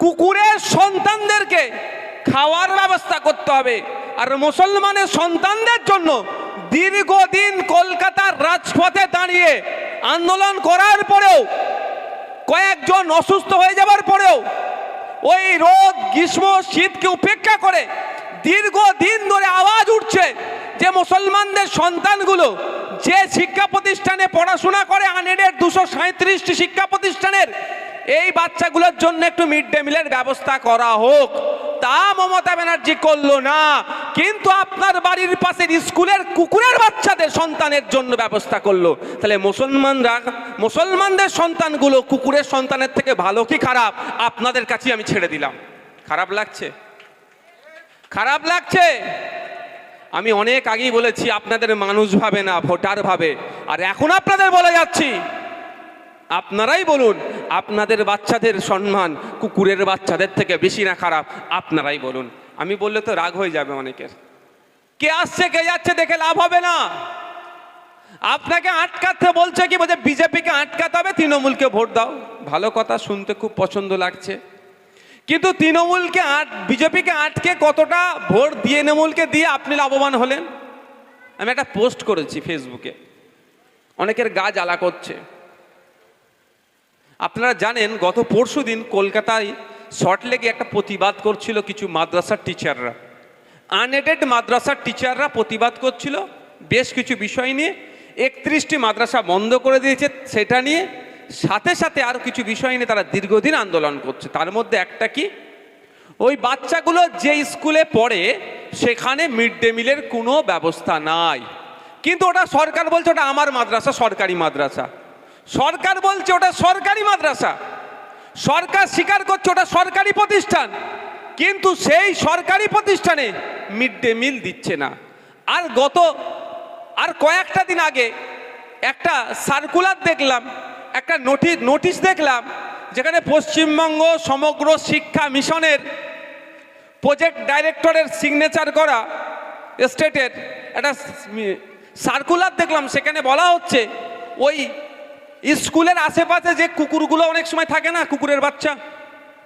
কুকুরের সন্তানদেরকে খাওয়ার ব্যবস্থা করতে হবে। আর মুসলমানের সন্তানদের জন্য দীর্ঘদিন কলকাতার রাজপথে দাঁড়িয়ে আন্দোলন করার পরেও, কয়েকজন অসুস্থ হয়ে যাবার পরেও ওই রোদ, গ্রীষ্ম, শীতকে উপেক্ষা করে দীর্ঘদিন ধরে আওয়াজ উঠছে যে মুসলমানদের সন্তানগুলো যে শিক্ষা প্রতিষ্ঠানে পড়াশোনা করে আনেডের দুশো সাঁত্রিশটি শিক্ষা প্রতিষ্ঠানের এই বাচ্চাগুলোর জন্য একটু মিড ডে মিলের ব্যবস্থা করা হোক। তা মমতা ব্যানার্জি করল না। কিন্তু আপনার বাড়ির পাশের স্কুলের কুকুরের বাচ্চাদের সন্তানের জন্য ব্যবস্থা করল। তাহলে মুসলমানরা, মুসলমানদের সন্তানগুলো কুকুরের সন্তানের থেকে ভালো কি খারাপ? আপনাদের কাছে আমি ছেড়ে দিলাম। খারাপ লাগছে? খারাপ লাগছে? আমি অনেক আগেই বলেছি, আপনাদের মানুষ ভাবে না, ভোটার ভাবে। আর এখন আপনাদের বলে যাচ্ছি আপনারাই বলুন, আপনাদের বাচ্চাদের সম্মান কুকুরের বাচ্চাদের থেকে বেশি না খারাপ, আপনারাই বলুন। আমি বললে তো রাগ হয়ে যাবে অনেকের। কে আসছে, কে যাচ্ছে দেখে লাভ হবে না। আপনাকে আটকাতে বলছে কি বলছে, বিজেপিকে আটকাতে হবে, তৃণমূলকে ভোট দাও। ভালো কথা শুনতে খুব পছন্দ লাগছে। কিন্তু তৃণমূলকে আট, বিজেপিকে আটকে কতটা ভোট দিয়ে তৃণমূলকে দিয়ে আপনি লাভবান হলেন? আমি একটা পোস্ট করেছি ফেসবুকে। অনেকের গা জ্বালা করছে। আপনারা জানেন, গত পরশু দিন কলকাতায় শর্টলেগে একটা প্রতিবাদ করছিল কিছু মাদ্রাসার টিচাররা আনএডেড মাদ্রাসার টিচাররা প্রতিবাদ করছিল। বেশ কিছু বিষয় নিয়ে, একত্রিশটি মাদ্রাসা বন্ধ করে দিয়েছে, সেটা নিয়ে সাথে সাথে আরও কিছু বিষয় নিয়ে তারা দীর্ঘদিন আন্দোলন করছে। তার মধ্যে একটা কি? ওই বাচ্চাগুলো যে স্কুলে পড়ে, সেখানে মিড ডে মিলের কোনো ব্যবস্থা নাই। কিন্তু ওটা সরকার বলছে, ওটা আমার মাদ্রাসা, সরকারি মাদ্রাসা। সরকার বলছে ওটা সরকারি মাদ্রাসা। সরকার স্বীকার করছে ওটা সরকারি প্রতিষ্ঠান। কিন্তু সেই সরকারি প্রতিষ্ঠানে মিড ডে মিল দিচ্ছে না। আর গত, আর কয়েকটা দিন আগে একটা সার্কুলার দেখলাম, একটা নোটিশ নোটিশ দেখলাম, যেখানে পশ্চিমবঙ্গ সমগ্র শিক্ষা মিশনের প্রজেক্ট ডাইরেক্টরের সিগনেচার করা স্টেটের একটা সার্কুলার দেখলাম, সেখানে বলা হচ্ছে ওই স্কুলের আশেপাশে যে কুকুরগুলো অনেক সময় থাকে না, কুকুরের বাচ্চা,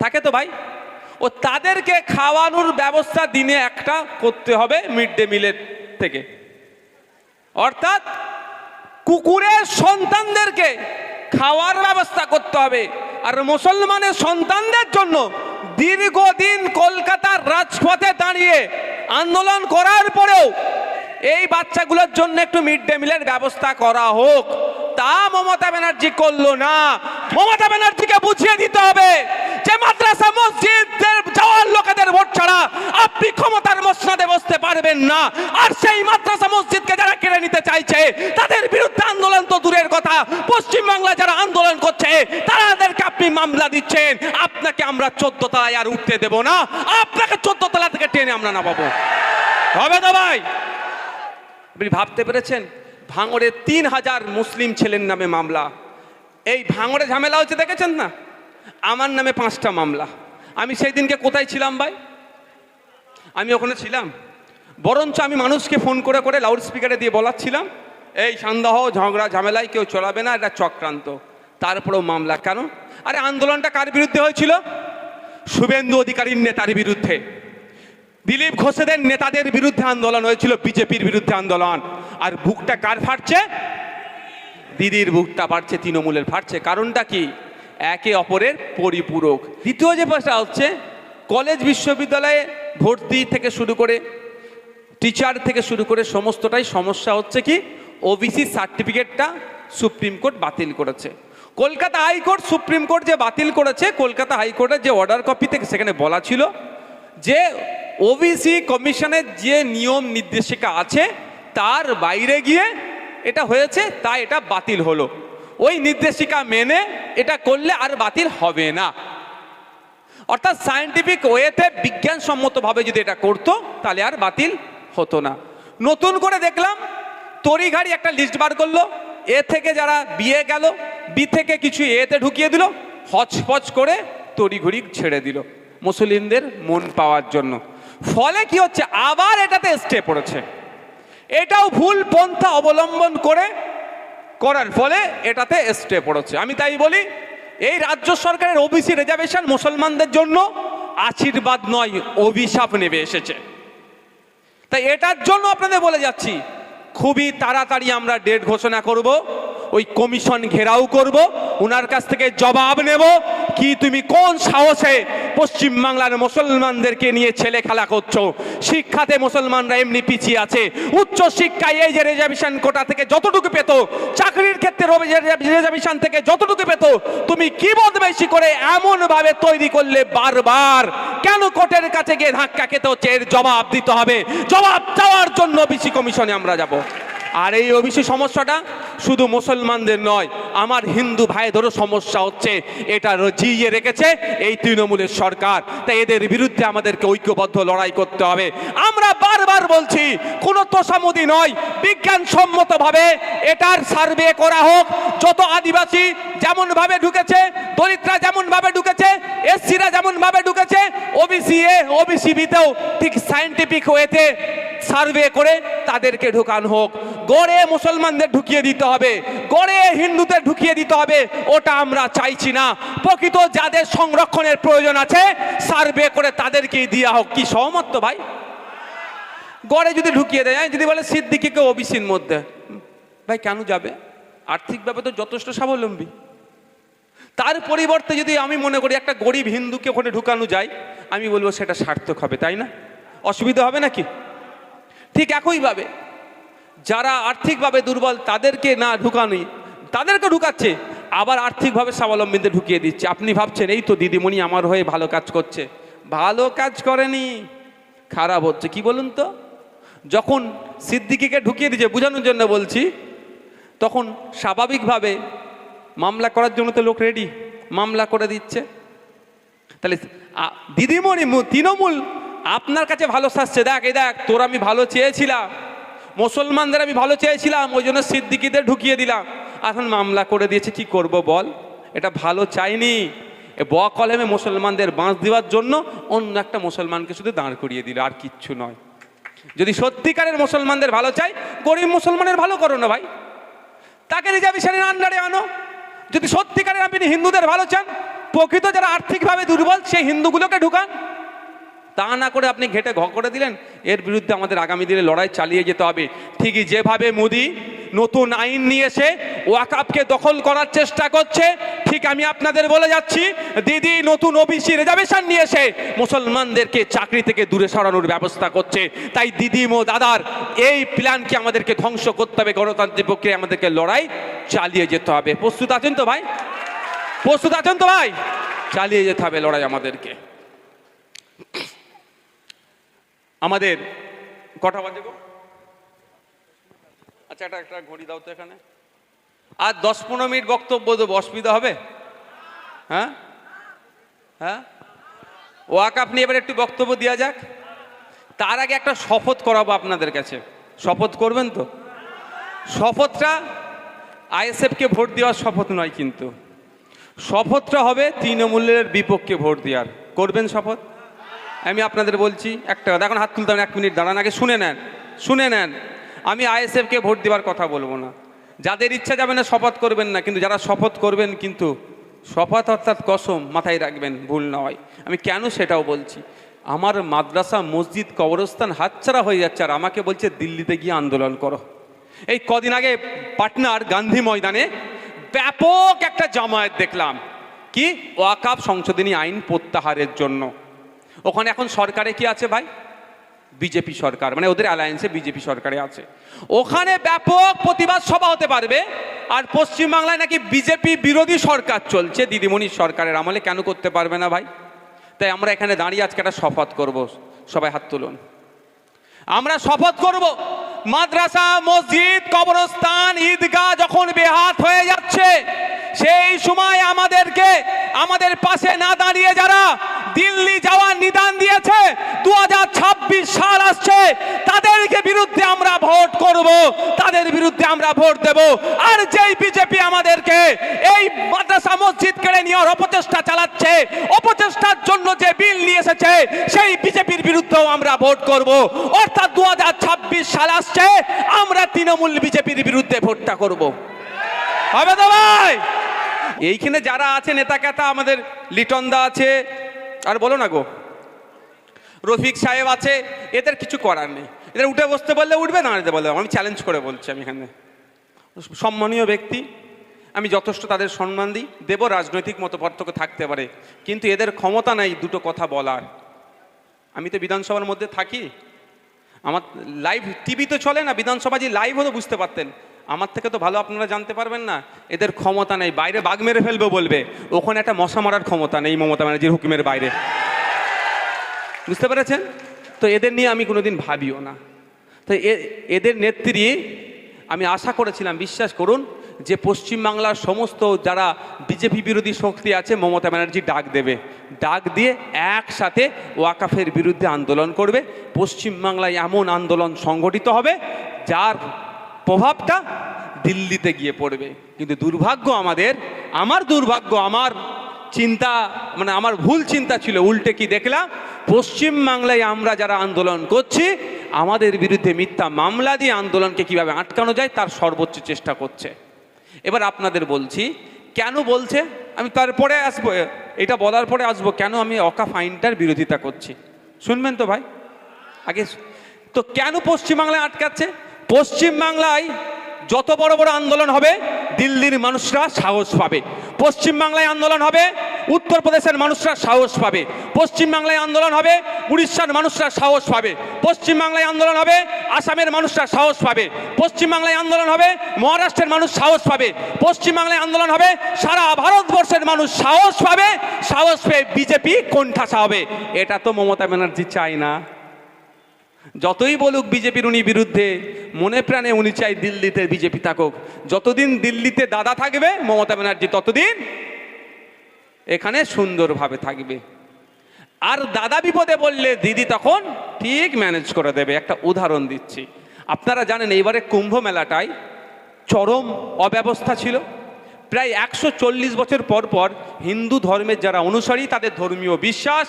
থাকে তো ভাই? ও তাদেরকে খাওয়ানোর ব্যবস্থা দিনে একটা করতে হবে মিড ডে মিলের থেকে। অর্থাৎ কুকুরের সন্তানদেরকে খাওয়ার ব্যবস্থা করতে হবে। আর মুসলমানের সন্তানদের জন্য দীর্ঘদিন কলকাতার রাজপথে দাঁড়িয়ে আন্দোলন করার পরেও এই বাচ্চাগুলোর জন্য একটু মিড ডে মিলের ব্যবস্থা করা হোক। তা মমতা ব্যানার্জি করল না। মমতা ব্যানার্জিকে বুঝিয়ে দিতে হবে যে মাদ্রাসা মসজিদের যাওয়ার লোকেদের ভোট ছাড়া আপনি ক্ষমতার মসনাদে বসতে পারবেন না। আর সেই মাদ্রাসা মসজিদকে যারা কেড়ে নিতে চাইছে, তাদের বিরুদ্ধে আন্দোলন তো দূরের কথা। পশ্চিমবাংলা যারা আন্দোলন করছে তাদেরকে আপনি মামলা দিচ্ছেন। আপনাকে আমরা চোদ্দ তলায় আর উঠতে দেব না। আপনাকে চোদ্দ তলা থেকে টেনে আমরা নামাবো। হবে তো ভাই? আপনি ভাবতে পেরেছেন? ভাঙড়ে তিন হাজার মুসলিম ছেলের নামে মামলা। এই ভাঙড়ে ঝামেলা হচ্ছে, দেখেছেন না? আমার নামে পাঁচটা মামলা। আমি সেই দিনকে কোথায় ছিলাম ভাই? আমি ওখানে ছিলাম। বরঞ্চ আমি মানুষকে ফোন করে করে লাউড স্পিকারে দিয়ে বলাচ্ছিলাম, এই সন্দেহ, ঝগড়া, ঝামেলায় কেউ চলাবে না, এটা চক্রান্ত। তারপরেও মামলা কেন? আরে, আন্দোলনটা কার বিরুদ্ধে হয়েছিল? শুভেন্দু অধিকারীর নেতার বিরুদ্ধে। দিলীপ ঘোষেদের নেতাদের বিরুদ্ধে আন্দোলন হয়েছিল, বিজেপির বিরুদ্ধে আন্দোলন। আর বুকটা কার ফাটছে? দিদির বুকটা ফাটছে, তৃণমূলের ফাটছে। কারণটা কি? একে অপরের পরিপূরক। দ্বিতীয় যে পাশটা হচ্ছে, কলেজ বিশ্ববিদ্যালয়ে ভর্তি থেকে শুরু করে, টিচার থেকে শুরু করে সমস্তটাই সমস্যা হচ্ছে কি? ওবিসি সার্টিফিকেটটা সুপ্রিম কোর্ট বাতিল করেছে। কলকাতা হাইকোর্ট সুপ্রিম কোর্ট যে বাতিল করেছে, কলকাতা হাইকোর্টের যে অর্ডার কপি থেকে সেখানে বলা ছিল যে ওবিসি কমিশনের যে নিয়ম নির্দেশিকা আছে, তার বাইরে গিয়ে এটা হয়েছে, তাই এটা বাতিল হলো। ওই নির্দেশিকা মেনে এটা করলে আর বাতিল হবে না। অর্থাৎ সায়েন্টিফিক ওয়েতে বিজ্ঞানসম্মতভাবে যদি এটা করতো, তাহলে আর বাতিল হতো না। নতুন করে দেখলাম, তড়িঘাড়ি একটা লিস্ট বার করল এ থেকে যারা বিয়ে গেল বি থেকে কিছু এতে ঢুকিয়ে দিল, হচপচ করে তড়িঘড়ি ছেড়ে দিল। মুসলিমদের মন পাওয়ার জন্য। ফলে কি হচ্ছে? আবার এটাতে স্টে পড়েছে। এটাও ভুল পন্থা অবলম্বন করে করার ফলে এটাতে স্টে পড়েছে। আমি তাই বলি, এই রাজ্য সরকারের ওবিসি রিজার্ভেশন মুসলমানদের জন্য আশীর্বাদ নয়, অভিশাপ নেবে এসেছে। তাই এটার জন্য আপনাদের বলে যাচ্ছি, খুবই তাড়াতাড়ি আমরা ডেট ঘোষণা করব। ওই কমিশন ঘেরাও করব ওনার কাছ থেকে জবাব নেব, কি তুমি কোন সাহসে পশ্চিমবাংলার মুসলমানদেরকে নিয়ে ছেলে খেলা করছ? শিক্ষাতে মুসলমানরা এমনি পিছিয়ে আছে। উচ্চ শিক্ষায় এই যে রিজার্ভেশন কোটা থেকে যতটুকু পেত, চাকরির ক্ষেত্রে রিজার্ভেশন থেকে যতটুকু পেত, তুমি কি বদমাইশি করে এমন ভাবে তৈরি করলে বারবার? কেন কোর্টের কাছে গিয়ে ধাক্কা খেতে হচ্ছে? এর জবাব দিতে হবে। জবাব চাওয়ার জন্য বিসি কমিশনে আমরা যাব। আর এই ওবিসি সমস্যাটা শুধু মুসলমানদের নয়, আমার হিন্দু ভাইদেরও সমস্যা হচ্ছে। এটা জিইয়ে রেখেছে এই তৃণমূলের সরকার। তাই এদের বিরুদ্ধে আমাদেরকে ঐক্যবদ্ধ লড়াই করতে হবে। আমরা বারবার বলছি, কোনো তোষামুদি নয়, বিজ্ঞানসম্মতভাবে এটার সার্ভে করা হোক। যত আদিবাসী যেমন ভাবে ঢুকেছে, দলিতরা যেমন ভাবে ঢুকেছে, এসসিরা যেমন ভাবে ঢুকেছে ওবিসি এ ওবিসি বিতেও ঠিক সায়েন্টিফিক ওয়েতে সার্ভে করে তাদেরকে ঢুকানো হোক। গড়ে মুসলমানদের ঢুকিয়ে দিতে হবে, গড়ে হিন্দুদের ঢুকিয়ে দিতে হবে, ওটা আমরা চাইছি না। প্রকৃত যাদের সংরক্ষণের প্রয়োজন আছে সার্ভে করে তাদেরকেই দেওয়া হোক। কি সহমত তো ভাই? গড়ে যদি ঢুকিয়ে দেয়, যদি বলে সিদ্দিকিকে ওবিসির মধ্যে, ভাই কেন যাবে? আর্থিকভাবে তো যথেষ্ট স্বাবলম্বী। তার পরিবর্তে যদি আমি মনে করি একটা গরিব হিন্দুকে ওখানে ঢুকানো যায়, আমি বলব সেটা সার্থক হবে, তাই না? অসুবিধা হবে নাকি? ঠিক একইভাবে যারা আর্থিকভাবে দুর্বল তাদেরকে না ঢুকানি তাদেরকে ঢুকাচ্ছে, আবার আর্থিকভাবে স্বাবলম্বীদের ঢুকিয়ে দিচ্ছে। আপনি ভাবছেন, এই তো দিদিমণি আমার হয়ে ভালো কাজ করছে। ভালো কাজ করেনি। খারাপ হচ্ছে, কি বলুন তো? যখন সিদ্দিকিকে ঢুকিয়ে দিচ্ছে বোঝানোর জন্য বলছি, তখন স্বাভাবিকভাবে মামলা করার জন্য তো লোক রেডি মামলা করে দিচ্ছে। তাহলে দিদিমণি তৃণমূল, আপনার কাছে ভালো সাজছে দেখ, এই দেখ, তোর আমি ভালো চেয়েছিলাম। মুসলমানদের আমি ভালো চেয়েছিলাম, ওই জন্য সিদ্দিকিদের ঢুকিয়ে দিলাম। এখন মামলা করে দিয়েছে, কি করব বল? এটা ভালো চাইনি। এ ব কলেমে মুসলমানদের বাঁশ দেওয়ার জন্য অন্য একটা মুসলমানকে শুধু দাঁড় করিয়ে দিল, আর কিচ্ছু নয়। যদি সত্যিকারের মুসলমানদের ভালো চাই, গরিব মুসলমানের ভালো করো না ভাই। তাকে রিজার্ভেশনের আন্ডারে আনো। যদি সত্যিকারের আপনি হিন্দুদের ভালো চান, প্রকৃত যারা আর্থিকভাবে দুর্বল, সেই হিন্দুগুলোকে ঢুকান। তা না করে আপনি ঘেটে ঘ করে দিলেন, এর বিরুদ্ধে আমাদের আগামী দিনে লড়াই চালিয়ে যেতে হবে। ঠিকই যেভাবে মোদি নতুন আইন নিয়ে এসে ওয়াকাপকে দখল করার চেষ্টা করছে। ঠিক আমি আপনাদের বলে যাচ্ছি, দিদি নতুন ওবিসি রিজার্ভেশন নিয়ে এসে মুসলমানদেরকে চাকরি থেকে দূরে সরানোর ব্যবস্থা করছে। তাই দিদি মো দাদার এই প্ল্যানকে আমাদেরকে ধ্বংস করতে হবে, গণতান্ত্রিক পক্ষে আমাদেরকে লড়াই চালিয়ে যেতে হবে। প্রস্তুত আছেন তো ভাই? প্রস্তুত আছেন তো ভাই? চালিয়ে যেতে হবে লড়াই আমাদেরকে। আমাদের কটা বাজে গো? আচ্ছা একটা একটা ঘড়ি দাও তো এখানে। আর দশ পনেরো মিনিট বক্তব্য দেবো, অসুবিধা হবে? হ্যাঁ? হ্যাঁ? ওয়াক, আপনি এবার একটু বক্তব্য দেওয়া যাক। তার আগে একটা শপথ করাবো আপনাদের কাছে। শপথ করবেন তো? শপথটা আইএসএফকে ভোট দেওয়ার শপথ নয় কিন্তু। শপথটা হবে তৃণমূলের বিপক্ষে ভোট দেওয়ার। করবেন শপথ? আমি আপনাদের বলছি, একটা এখন হাত তুলতে এক মিনিট দাঁড়ান, আগে শুনে নেন শুনে নেন। আমি আইএসএফকে ভোট দেওয়ার কথা বলব না। যাদের ইচ্ছা যাবে না শপথ করবেন না, কিন্তু যারা শপথ করবেন কিন্তু শপথ অর্থাৎ কসম মাথায় রাখবেন, ভুল না হয় আমি কেন সেটাও বলছি? আমার মাদ্রাসা, মসজিদ, কবরস্থান হাতছাড়া হয়ে যাচ্ছে আর আমাকে বলছে দিল্লিতে গিয়ে আন্দোলন করো। এই কদিন আগে পাটনার গান্ধী ময়দানে ব্যাপক একটা জামায়াত দেখলাম। কি? ওয়াকাপ সংশোধনী আইন প্রত্যাহারের জন্য। ওখানে এখন সরকারে কি আছে ভাই? বিজেপি সরকার মানে ওদের অ্যালায়েন্সে বিজেপি সরকারে আছে। ওখানে ব্যাপক প্রতিবাদ সভা হতে পারবে, আর পশ্চিমবাংলায় নাকি বিজেপি বিরোধী সরকার চলছে। দিদিমণির সরকারের আমলে কেন করতে পারবে না ভাই? তাই আমরা এখানে দাঁড়িয়ে আজকে একটা শপথ করব। সবাই হাত তুলুন। আমরা শপথ করব, মাদ্রাসা, মসজিদ, কবরস্থান, ঈদগাহ যখন বেহাত হয়ে যাচ্ছে, সেই সময় আমাদেরকে, আমাদের পাশে না দাঁড়িয়ে যারা দিল্লি যাওয়ার নিদান দিয়েছে। দু হাজার ছাব্বিশ সাল আসছে। তাদেরকে বিরুদ্ধে আমরা ভোট করব। তাদের বিরুদ্ধে আমরা ভোট দেব। আর যেই বিজেপি আমাদেরকে এই মাদ্রাসা মসজিদ কেড়ে নেওয়ার অপচেষ্টা চালাচ্ছে, অপচেষ্টার জন্য যে বিল নিয়ে এসেছে, সেই বিজেপির বিরুদ্ধেও আমরা ভোট করব। অর্থাৎ দু সাল আসছে। আমরা তৃণমূল বিজেপির বিরুদ্ধে ভোটটা করব। হবে তো ভাই? এইখানে যারা আছে নেতা কেতা আমাদের লিটন দা আছে আর বলো না গো। রফিক সাহেব আছে, এদের কিছু করার নেই। এদের উঠে বসতে বললে উঠবে, না দাঁড়াতে বললে আমি চ্যালেঞ্জ করে বলছি আমি এখানে। সম্মানীয় ব্যক্তি, আমি যথেষ্ট তাদের সম্মান দিই। দেব রাজনৈতিক মতো পার্থক্য থাকতে পারে, কিন্তু এদের ক্ষমতা নাই দুটো কথা বলার। আমি তো বিধানসভার মধ্যে থাকি। আমার লাইভ টিভি তো চলে না, বিধানসভা যে লাইভ হতো বুঝতে পারতেন। আমার থেকে তো ভালো আপনারা জানতে পারবেন না, এদের ক্ষমতা নেই। বাইরে বাঘ মেরে ফেলবে বলবে। ওখানে একটা মশা মারার ক্ষমতা নেই মমতা ব্যানার্জির হুকুমের বাইরে। বুঝতে পেরেছেন? তো এদের নিয়ে আমি কোনোদিন ভাবিও না। তো এদের নেত্রী, আমি আশা করেছিলাম, বিশ্বাস করুন, যে পশ্চিমবাংলার সমস্ত যারা বিজেপি বিরোধী শক্তি আছে, মমতা ব্যানার্জি ডাক দেবে। ডাক দিয়ে একসাথে ওয়াকাফের বিরুদ্ধে আন্দোলন করবে। পশ্চিমবাংলায় এমন আন্দোলন সংগঠিত হবে, যার প্রভাবটা দিল্লিতে গিয়ে পড়বে। কিন্তু দুর্ভাগ্য আমাদের, আমার দুর্ভাগ্য, আমার চিন্তা মানে আমার ভুল চিন্তা ছিল, উল্টে কি দেখলাম? পশ্চিমবাংলায় আমরা যারা আন্দোলন করছি, আমাদের বিরুদ্ধে মিথ্যা মামলা দিয়ে আন্দোলনকে কীভাবে আটকানো যায়, তার সর্বোচ্চ চেষ্টা করছে। এবার আপনাদের বলছি, কেন বলছে? আমি তারপরে আসব, এটা বলার পরে আসব, কেন আমি অকা ফাইনটার বিরোধিতা করছি? শুনবেন তো ভাই? আগে তো কেন পশ্চিমবাংলায় আটকাচ্ছে? পশ্চিমবাংলায় যত বড় বড় আন্দোলন হবে, দিল্লির মানুষরা সাহস পাবে। পশ্চিমবাংলায় আন্দোলন হবে, উত্তরপ্রদেশের মানুষরা সাহস পাবে। পশ্চিমবাংলায় আন্দোলন হবে, উড়িষ্যার মানুষরা সাহস পাবে। পশ্চিমবাংলায় আন্দোলন হবে, আসামের মানুষরা সাহস পাবে। পশ্চিমবাংলায় আন্দোলন হবে, মহারাষ্ট্রের মানুষ সাহস পাবে। পশ্চিমবাংলায় আন্দোলন হবে, সারা ভারতবর্ষের মানুষ সাহস পাবে, সাহস পেয়ে বিজেপি কোণঠাসা হবে। এটা তো মমতা ব্যানার্জি চায় না। যতই বলুক বিজেপির উনি বিরুদ্ধে, মনে প্রাণে উনি চাই দিল্লিতে বিজেপি থাকুক। যতদিন দিল্লিতে দাদা থাকবে, মমতা ব্যানার্জি ততদিন এখানে সুন্দরভাবে থাকবে। আর দাদা বিপদে বললে দিদি তখন ঠিক ম্যানেজ করে দেবে। একটা উদাহরণ দিচ্ছি। আপনারা জানেন, এইবারে কুম্ভ মেলাটায় চরম অব্যবস্থা ছিল। প্রায় একশো চল্লিশ বছর পর পর হিন্দু ধর্মের যারা অনুসারী, তাদের ধর্মীয় বিশ্বাস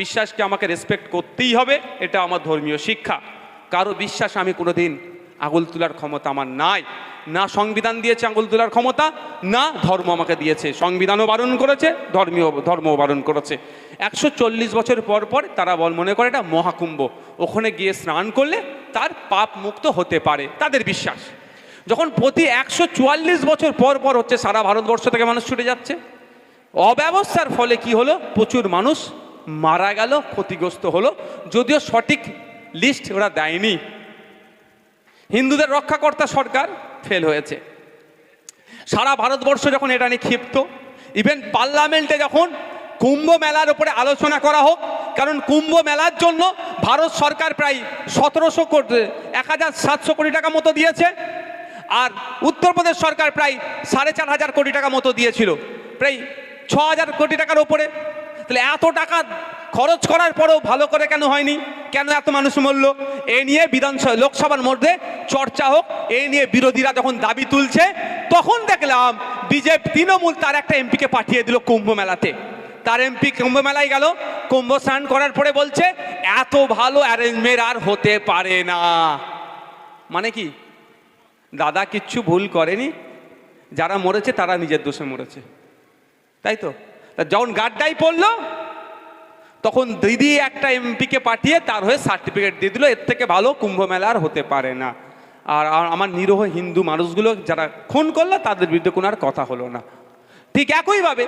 বিশ্বাসকে আমাকে রেসপেক্ট করতেই হবে, এটা আমার ধর্মীয় শিক্ষা। কারও বিশ্বাস আমি কোনোদিন আঙুল তোলার ক্ষমতা আমার নাই। না সংবিধান দিয়েছে আঙুল তোলার ক্ষমতা, না ধর্ম আমাকে দিয়েছে। সংবিধানও বারণ করেছে, ধর্মীয় ধর্মও বারণ করেছে। একশো চল্লিশ বছর পর পর তারা বল মনে করে এটা মহাকুম্ভ। ওখানে গিয়ে স্নান করলে তার পাপ মুক্ত হতে পারে, তাদের বিশ্বাস। যখন প্রতি একশো চুয়াল্লিশ বছর পর পর হচ্ছে সারা ভারতবর্ষ থেকে মানুষ ছুটে যাচ্ছে, অব্যবস্থার ফলে কি হলো? প্রচুর মানুষ মারা গেল, ক্ষতিগ্রস্ত হলো। যদিও সঠিক লিস্ট ওরা দেয়নি। হিন্দুদের রক্ষাকর্তা সরকার ফেল হয়েছে। সারা ভারতবর্ষ যখন এটা নিয়ে ক্ষিপ্ত ইভেন পার্লামেন্টে যখন কুম্ভ মেলার উপরে আলোচনা করা হোক, কারণ কুম্ভ মেলার জন্য ভারত সরকার প্রায় সতেরোশো কোটি, এক হাজার সাতশো কোটি টাকা মতো দিয়েছে, আর উত্তরপ্রদেশ সরকার প্রায় সাড়ে চার হাজার কোটি টাকা মতো দিয়েছিল। প্রায় ছ হাজার কোটি টাকার ওপরে তাহলে এত টাকা খরচ করার পরেও ভালো করে কেন হয়নি? কেন এত মানুষ মরল? এ নিয়ে বিধানসভা, লোকসভার মধ্যে চর্চা হোক এই নিয়ে বিরোধীরা যখন দাবি তুলছে, তখন দেখলাম বিজেপি তৃণমূল তার একটা এমপিকে পাঠিয়ে দিল কুম্ভ মেলাতে। তার এমপি কুম্ভ মেলায় গেল, কুম্ভ স্নান করার পরে বলছে, এত ভালো অ্যারেঞ্জমেন্ট আর হতে পারে না। মানে কি? দাদা কিচ্ছু ভুল করেনি? যারা মরেছে তারা নিজের দোষে মরেছে। তাই তা? যখন গাড্ডাই পড়ল, তখন দিদি একটা এমপিকে পাঠিয়ে তার হয়ে সার্টিফিকেট দিয়ে দিল, এর থেকে ভালো কুম্ভ মেলা আর হতে পারে না। আর আমার নিরহ হিন্দু মানুষগুলো যারা খুন করল, তাদের বিরুদ্ধে কোনো আর কথা হলো না। ঠিক একইভাবে